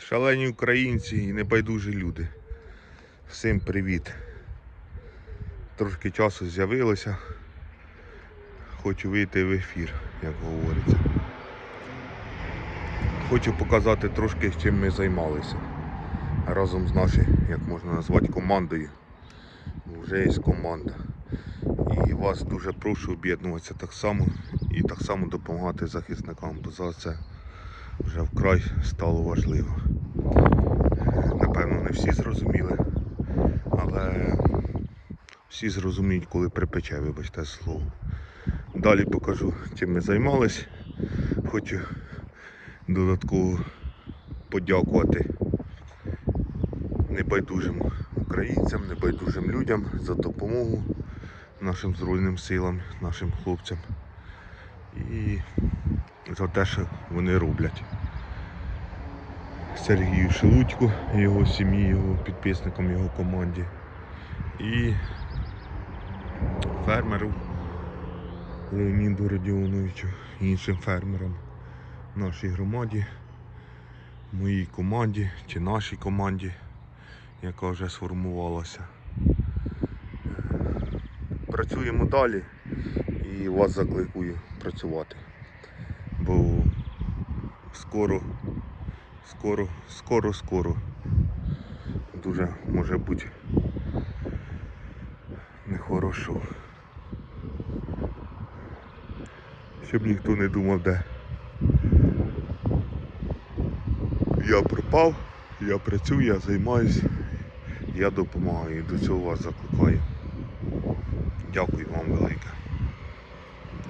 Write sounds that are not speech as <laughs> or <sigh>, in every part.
Шалені українці і небайдужі люди. Всім привіт. Трошки часу з'явилося. Хочу вийти в ефір, як говориться. Хочу показати трошки, чим ми займалися. Разом з нашою, як можна назвати, командою. Вже є команда. І вас дуже прошу об'єднуватися так само і так само допомагати захисникам, бо за це вже вкрай стало важливо. Напевно, не всі зрозуміли, але всі зрозуміють, коли припече, вибачте слово. Далі покажу, чим ми займались. Хочу додатково подякувати небайдужим українцям, небайдужим людям за допомогу нашим Збройним силам, нашим хлопцям і за те, що вони роблять. Сергію Шелудьку, його сім'ї, його підписникам, його команді і фермеру Леоніду Родіоновичу, іншим фермерам нашій громаді, моїй команді чи нашій команді, яка вже сформувалася. Працюємо далі і вас закликую працювати. Бо скоро, скоро, скоро, скоро дуже може бути нехорошо. Щоб ніхто не думав, де я пропав, я працюю, я займаюся, я допомагаю, і до цього вас закликаю. Дякую вам велике.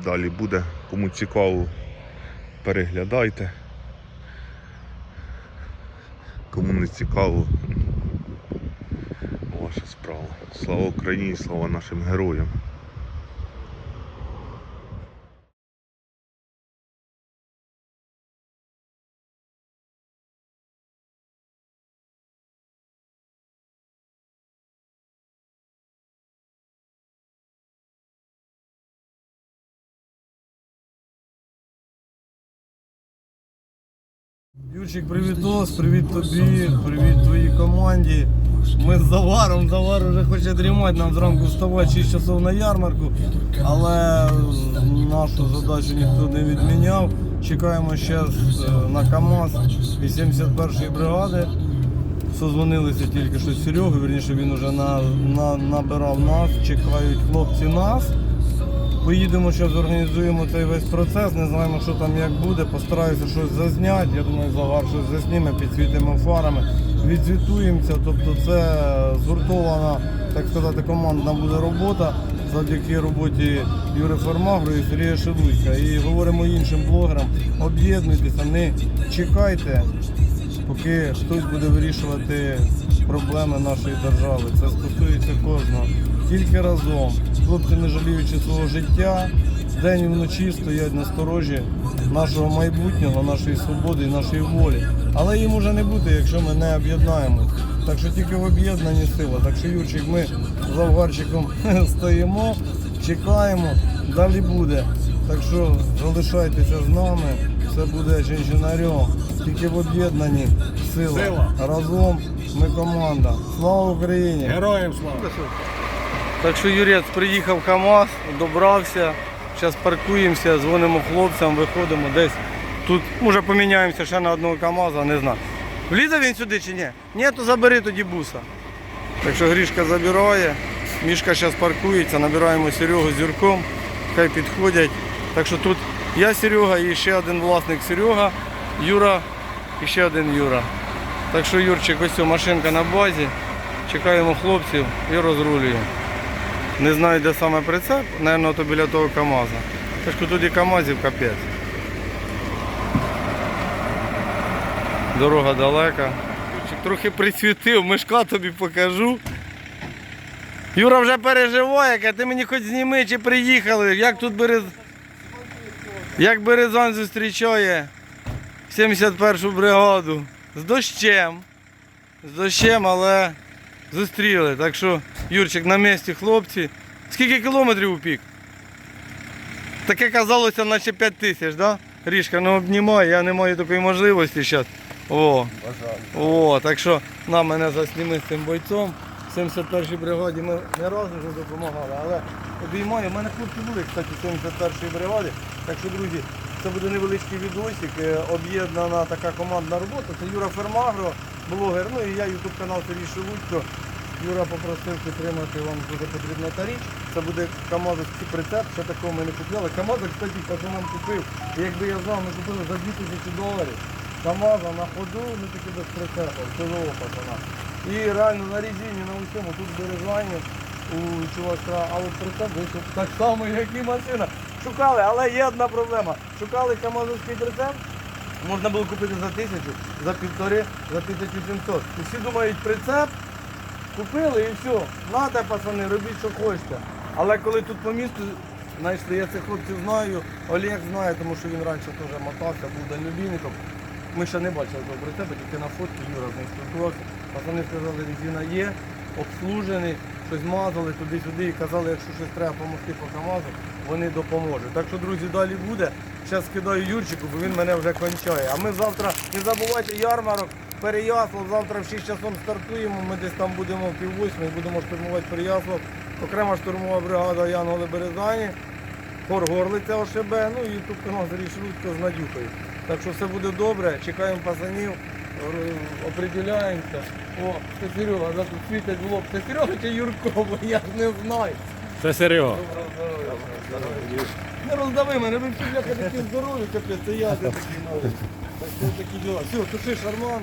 Далі буде. Кому цікаво, переглядайте. Цікаво, ваша справа. Слава Україні, слава нашим героям. Юрчик, привітос, привіт тобі, привіт твоїй команді. Ми з заваром, завар вже хоче дрімати, нам зранку вставати 6 часов на ярмарку, але нашу задачу ніхто не відміняв. Чекаємо зараз на КАМАЗ 81-ї бригади. Созвонилися тільки що з Серегою, вірніше він вже на, на, набирав нас, чекають хлопці нас. Поїдемо, зараз організуємо цей весь процес, не знаємо, що там як буде, постараюся щось зазняти. Я думаю, завар щось засніме, підсвітимо фарами, відзвітуємося. Тобто це згуртована, так сказати, командна буде робота завдяки роботі Юри Фармагру і Сергія Шелуська. І говоримо іншим блогерам, об'єднуйтеся, не чекайте, поки хтось буде вирішувати проблеми нашої держави. Це стосується кожного. Тільки разом. Хлопці, не жаліючи свого життя, день і вночі стоять на сторожі нашого майбутнього, нашої свободи і нашої волі. Але їм уже не бути, якщо ми не об'єднаємось. Так що тільки в об'єднанні сила. Так що, Юрчик, ми з Авгарчиком <laughs> стоїмо, чекаємо, далі буде. Так що залишайтеся з нами, все буде чинчинарем. Тільки в об'єднанні сила. Сила. Разом ми команда. Слава Україні! Героям слава! Так що Юрець приїхав КАМАЗ, добрався. Зараз паркуємося, дзвонимо хлопцям, виходимо десь. Тут може поміняємося ще на одного КАМАЗа, не знаю. Влізе він сюди чи ні? Ні, то забери тоді буса. Так що Грішка забирає, Мішка зараз паркується, набираємо Серегу з Юрком, хай підходять. Так що тут я Серега і ще один власник Серега, Юра і ще один Юра. Так що Юрчик, ось машинка на базі. Чекаємо хлопців і розрулюємо. Не знаю, де саме прицеп, мабуть, то біля того КАМАЗа. Тож тут і КАМАЗів капець. Дорога далека. Трохи присвітив, мишка тобі покажу. Юра вже переживає, каже, ти мені хоч зніми, чи приїхали. Як тут Берез... Як Березань зустрічає 71-шу бригаду. З дощем. З дощем, але зустріли. Так що, Юрчик, на місці хлопці. Скільки кілометрів у пік? Таке казалося, наче 5 тисяч, да? Ріжка, ну обнімай, я не маю такої можливості зараз. О, о, так що на мене засніми з цим бойцом. В 71-й бригаді ми не разу вже допомагали, але обіймаю. У мене хлопці були, кстати, в 71-й бригаді. Так що, друзі, це буде невеличкий відосик, е, об'єднана така командна робота. Це Юра Фермагро, блогер, ну і я ютуб канал Сергій. Юра попросив підтримати, вам дуже потрібна та річ. Це буде Камазовський прицеп, ще такого ми не купляли. Камаза, кстати, пацанам купив. І якби я знав, ми купили за 2000 доларів. Камаза на ходу, ну тільки без прицепа, село пацана. І реально на резині, на усьому, тут бережання у чувака, а от прицеп вийшов так само, як і машина. Шукали, але є одна проблема. Шукали Камазовський прицеп, можна було купити за тисячу, за півтори, за 1700. І всі думають, прицеп, Купили і все. Надо, пацани, робіть, що хочете. Але коли тут по місту знайшли, я цих хлопців знаю, Олег знає, тому що він раніше теж мотався, був дальнобійником. Ми ще не бачили того тебе, тільки на фотці Юра з ним спілкувався. Пацани сказали, резина є, обслужений, щось мазали туди-сюди і казали, якщо щось треба допомогти по КАМАЗу, вони допоможуть. Так що, друзі, далі буде. Зараз скидаю Юрчику, бо він мене вже кончає. А ми завтра, не забувайте, ярмарок, Переяслав, завтра в 6 часом стартуємо, ми десь там будемо в пів восьмої, будемо штурмувати Переяслав. Окрема штурмова бригада Янголи Березані, хор Горлиця ОШБ, ну і ютуб канал Заріш Рудько з Надюхою. Так що все буде добре, чекаємо пацанів, определяємося. О, це Серега, да, тут світить в лоб. Це Серега чи Юрко, бо я ж не знаю. Це Серега. Не роздави мене, ви всі бляха такі здорові, капець, це я де такий новий. Так це такі діла. Все, туши шарман.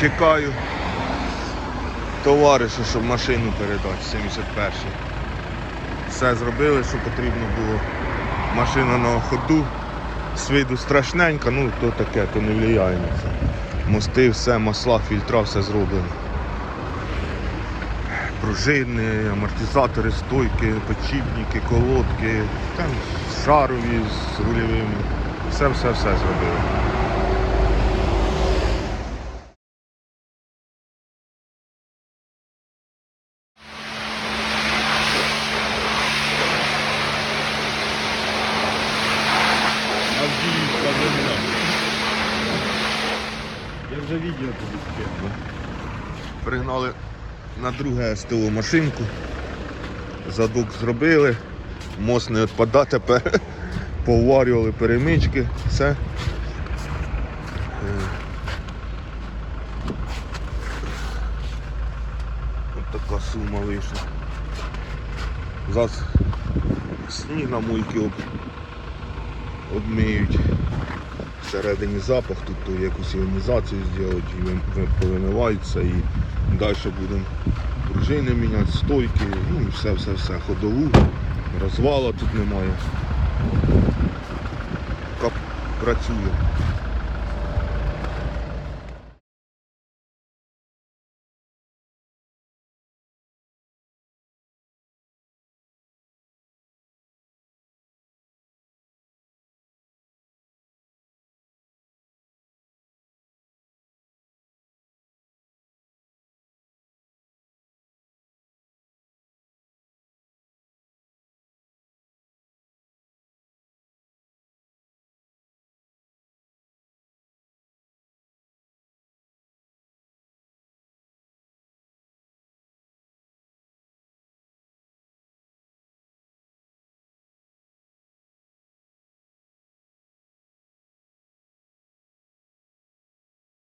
Чекаю товариша, щоб машину передати, 71 Все зробили, що потрібно було. Машина на ходу, з виду страшненька, ну то таке, то не впливає на це. Мости, все, масла, фільтра, все зроблено. Пружини, амортизатори, стойки, подшипники, колодки, там шарові з рульовими. Все-все-все зробили. Я вже відео тобі скину. Пригнали на друге СТО машинку. Задок зробили, мост не відпада тепер. <laughs> Поварювали перемички, все. Е, От така сума вийшла. Зараз сніг на мойки об... обмиють. Всередині запах, тут то якусь іонізацію зробити, і ви- ви- і далі будемо пружини міняти, стойки, ну і все, все, все, ходову, розвала тут немає. Кап працює.